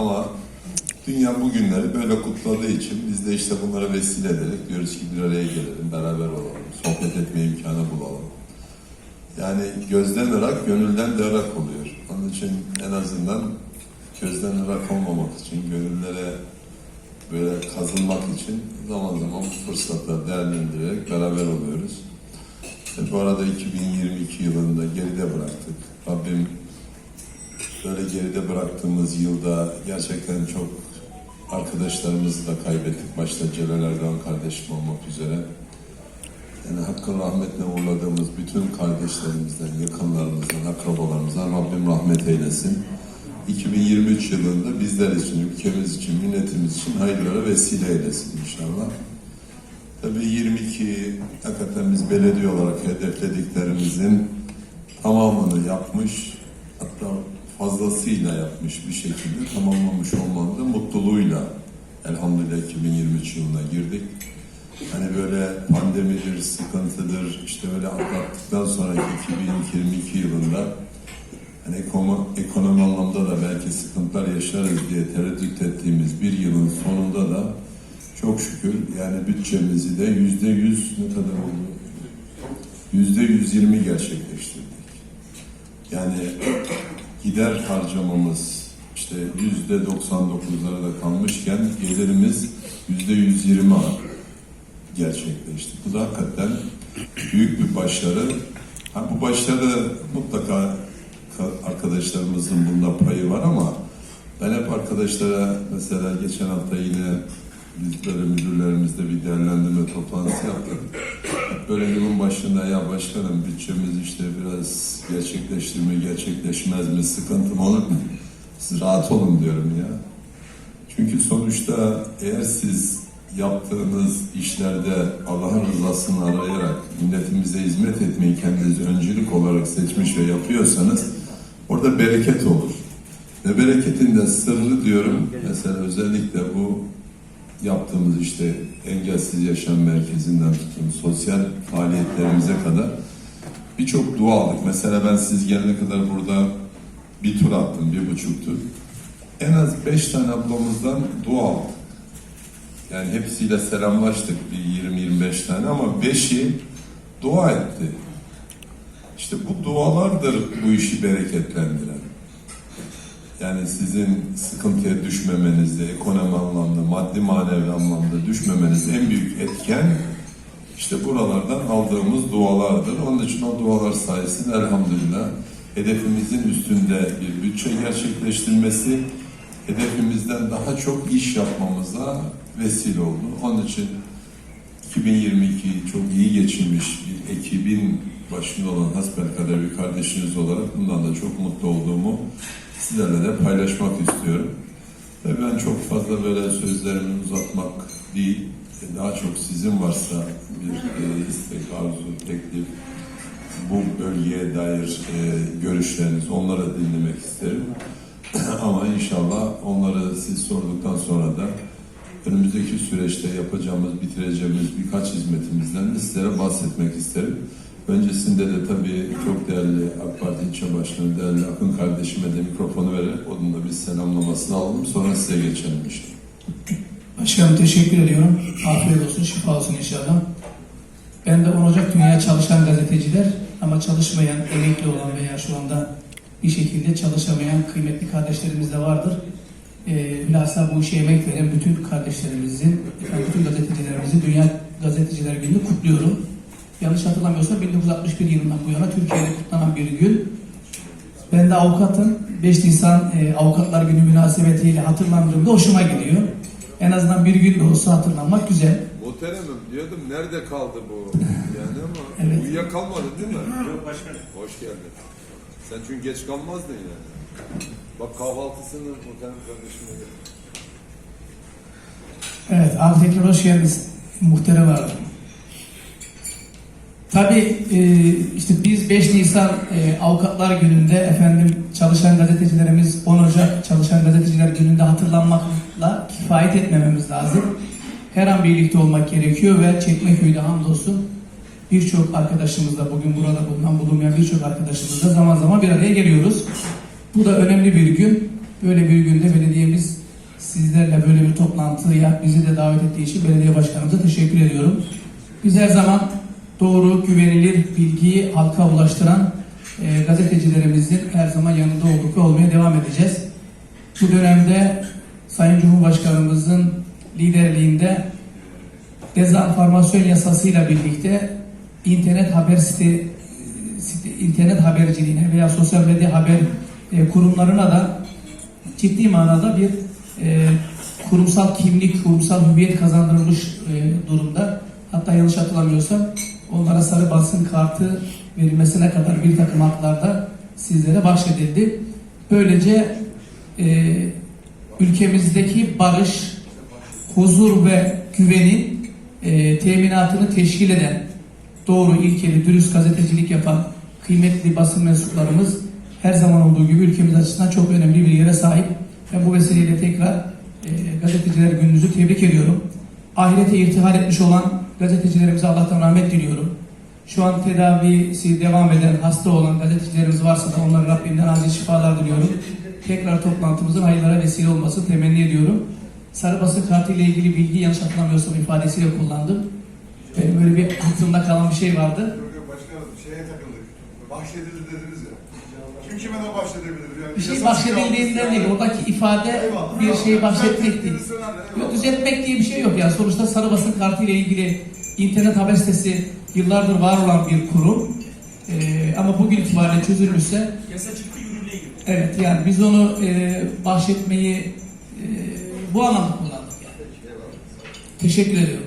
ama dünya bugünleri böyle kutladığı için biz de işte bunlara vesile ederek diyoruz ki bir araya gelelim, beraber olalım, sohbet etme imkanı bulalım. Yani gözden ırak, gönülden de ırak oluyor. Onun için en azından gözden ırak olmamak için, gönüllere böyle kazınmak için zaman zaman bu fırsatları değerlendirerek beraber oluyoruz. İşte bu arada 2022 yılında geride bıraktık. Rabbim böyle geride bıraktığımız yılda gerçekten çok arkadaşlarımızı da kaybettik. Başta Celal Erdoğan kardeşim olmak üzere. Yani hakkın rahmetle uğurladığımız bütün kardeşlerimizden, yakınlarımızdan, akrabalarımızdan Rabbim rahmet eylesin. 2023 yılında bizler için, ülkemiz için, milletimiz için hayırlara vesile eylesin inşallah. Tabii 22 hakikaten biz belediye olarak hedeflediklerimizin tamamını yapmış, hatta fazlasıyla yapmış bir şekilde tamamlamış olmanın da mutluluğuyla elhamdülillah 2023 yılına girdik. Hani böyle pandemidir, sıkıntıdır, işte böyle atlattıktan sonraki 2022 yılında hani ekonomi, anlamda da belki sıkıntılar yaşarız diye tereddüt ettiğimiz bir yılın sonunda da çok şükür yani bütçemizi de yüzde yüz ne kadar oldu? Yüzde yüz yirmi gerçekleştirdik. Yani gider harcamamız işte yüzde doksan dokuzlara da kalmışken gelirimiz yüzde yüz yirmi gerçekleşti. Bu da hakikaten büyük bir başarı. Ha, bu başarı mutlaka ka- arkadaşlarımızın bunda payı var ama ben hep arkadaşlara mesela geçen hafta yine biz böyle müdürlerimizle bir değerlendirme toplantısı yaptık. Böyle yılın başında ya başkanım bütçemiz işte biraz gerçekleştirme gerçekleşmez mi sıkıntı mı olur mu? Siz rahat olun diyorum ya. Çünkü sonuçta eğer siz yaptığınız işlerde Allah'ın rızasını arayarak milletimize hizmet etmeyi kendiniz öncelik olarak seçmiş ve yapıyorsanız orada bereket olur. Ve bereketin de sırrı diyorum mesela özellikle bu yaptığımız işte engelsiz yaşam merkezinden tutun sosyal faaliyetlerimize kadar birçok dua aldık. Mesela ben siz gelene kadar burada bir tur attım, bir buçuk tur. En az beş tane ablamızdan dua aldık. Yani hepsiyle selamlaştık bir 20-25 tane ama beşi dua etti. İşte bu dualardır bu işi bereketlendiren. Yani sizin sıkıntıya düşmemenizde, ekonomi anlamda, maddi manevi anlamda düşmemenizde en büyük etken işte buralardan aldığımız dualardır. Onun için o dualar sayesinde elhamdülillah hedefimizin üstünde bir bütçe gerçekleştirmesi, hedefimizden daha çok iş yapmamıza vesile oldu. Onun için 2022 çok iyi geçirmiş bir ekibin başında olan hasbelkader bir kardeşiniz olarak bundan da çok mutlu olduğumu sizlerle de paylaşmak istiyorum. Ve ben çok fazla böyle sözlerimi uzatmak değil, daha çok sizin varsa bir e, istek, arzu, teklif, bu bölgeye dair e, görüşleriniz, onları dinlemek isterim. Ama inşallah onları siz sorduktan sonra da önümüzdeki süreçte yapacağımız, bitireceğimiz birkaç hizmetimizden de sizlere bahsetmek isterim. Öncesinde de tabii çok değerli AK Parti ilçe başkanı, değerli Akın kardeşime de mikrofonu vererek onun da bir selamlamasını alalım. Sonra size geçelim işte. Başkanım teşekkür ediyorum. Afiyet olsun, şifa olsun inşallah. Ben de 10 Ocak Dünya Çalışan Gazeteciler ama çalışmayan, emekli olan veya şu anda bir şekilde çalışamayan kıymetli kardeşlerimiz de vardır. Bilhassa bu işe emek veren bütün kardeşlerimizin, bütün gazetecilerimizin Dünya Gazeteciler Günü'nü kutluyorum. Yanlış hatırlamıyorsam 1961 yılından bu yana Türkiye'de kutlanan bir gün. Ben de avukatım. 5 Nisan e, Avukatlar Günü münasebetiyle hatırlandığımda hoşuma gidiyor. En azından bir gün de olsa hatırlanmak güzel. Muhteremim diyordum nerede kaldı bu yani ama Evet. uyuyakalmadı değil mi? Yok başkanım. Hoş geldin. Sen çünkü geç kalmazdın yani. Bak kahvaltısını muhterem kardeşime gel. Evet, abi tekrar hoş geldiniz. Muhterem abi. Tabii e, işte biz 5 Nisan e, Avukatlar Günü'nde efendim çalışan gazetecilerimiz 10 Ocak Çalışan Gazeteciler Günü'nde hatırlanmakla kifayet etmememiz lazım. Her an birlikte olmak gerekiyor ve Çekmeköy'de hamdolsun birçok arkadaşımızla bugün burada bulunan bulunmayan birçok arkadaşımızla zaman zaman bir araya geliyoruz. Bu da önemli bir gün. Böyle bir günde belediyemiz toplantıya bizi de davet ettiği için belediye başkanımıza teşekkür ediyorum. Biz her zaman doğru, güvenilir bilgiyi halka ulaştıran e, gazetecilerimizin her zaman yanında olduk ve olmaya devam edeceğiz. Bu dönemde Sayın Cumhurbaşkanımızın liderliğinde dezenformasyon yasasıyla birlikte internet haber site, site- internet haberciliğine veya sosyal medya haber e, kurumlarına da ciddi manada bir e, kurumsal kimlik, kurumsal hüviyet kazandırılmış e, durumda. Hatta yanlış hatırlamıyorsam onlara sarı basın kartı verilmesine kadar bir takım haklarda sizlere bahşedildi. Böylece e, ülkemizdeki barış, huzur ve güvenin e, teminatını teşkil eden doğru, ilkeli, dürüst gazetecilik yapan kıymetli basın mensuplarımız her zaman olduğu gibi ülkemiz açısından çok önemli bir yere sahip. Ben bu vesileyle tekrar e, gazeteciler gününüzü tebrik ediyorum. Ahirete irtihal etmiş olan gazetecilerimize Allah'tan rahmet diliyorum. Şu an tedavisi devam eden, hasta olan gazetecilerimiz varsa da onlara Rabbimden acil şifalar diliyorum. Tekrar toplantımızın hayırlara vesile olmasını temenni ediyorum. Sarı basın kartı ile ilgili bilgi yanlış hatırlamıyorsam ifadesiyle kullandım. Benim böyle bir aklımda kalan bir şey vardı. Başkanım şeye takıldık. Bahşedildi dediniz ya. Kim kime ne bahşedebilir? Yani Bir şey bahşedildiğinden değil, oradaki ifade Eyvallah. bir şeyi bahsetmek değil. Yok, düzeltmek diye bir şey yok yani. Sonuçta sarı basın kartı ile ilgili internet haber sitesi yıllardır var olan bir kurum. Ee, ama bugün itibariyle çözülmüşse Yasa çıktı yürürlüğe girdi. evet yani biz onu e, bahşetmeyi e, bu anlamda kullandık yani. Teşekkür ediyorum.